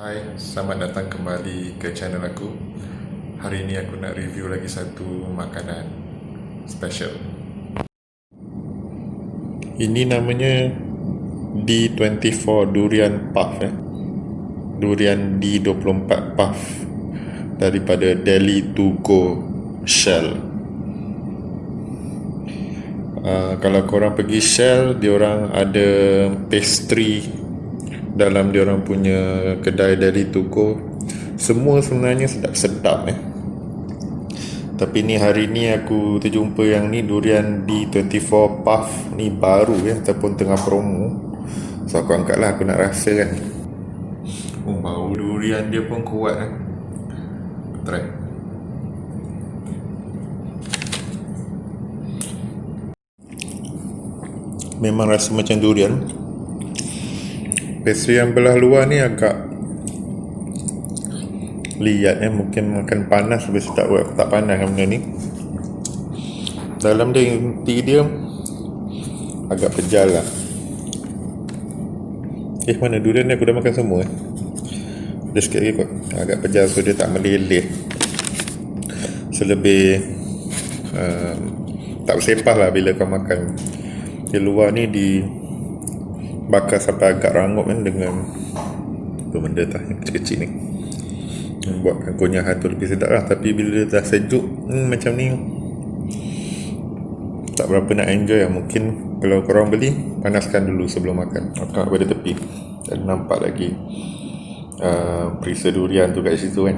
Hai, selamat datang kembali ke channel aku. Hari ini aku nak review lagi satu makanan special. Ini namanya D24 Durian Puff eh. Durian D24 Puff daripada Delhi to Go Shell. Uh, kalau korang pergi Shell, diorang ada pastry dalam diorang punya kedai dari Tuko. Semua sebenarnya sedap-sedap eh. Tapi ni hari ni aku terjumpa yang ni durian D24 Puff ni baru ya ataupun tengah promo. So aku angkat lah aku nak rasa kan. Oh bau durian dia pun kuat eh. Try. Memang rasa macam durian. Pastry yang belah luar ni agak liat eh. Mungkin makan panas habis tak buat tak panas kan benda ni. Dalam dia inti dia agak pejal lah. Eh mana durian ni aku dah makan semua eh? Dia sikit lagi kot. Agak pejal so dia tak meleleh. Selebih uh, tak bersepah lah bila kau makan. Di luar ni di bakar sampai agak rangup kan dengan apa benda tak yang kecil-kecil ni. Buatkan kunyahan tu lebih sedap lah. Tapi bila dah sejuk hmm, macam ni. Tak berapa nak enjoy lah. Mungkin kalau korang beli panaskan dulu sebelum makan. Letak pada tepi. Dan nampak lagi uh, perisa durian tu kat situ kan.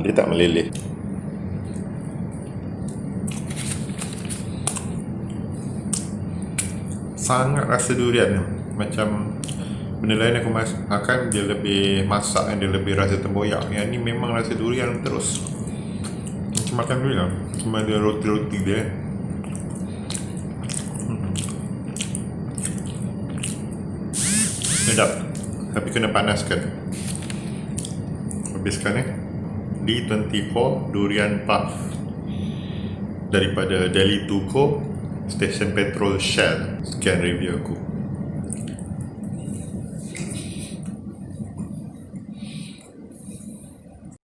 Dia tak meleleh sangat rasa durian macam benda lain aku makan dia lebih masak kan dia lebih rasa tempoyak yang ni memang rasa durian terus. Macam makan durian cuma ada roti-roti dia. Hmm. sedap. Tapi kena panaskan. Habiskan eh. D24 Durian Puff. Daripada Delhi Tuko Stesen Petrol Shell sekian review aku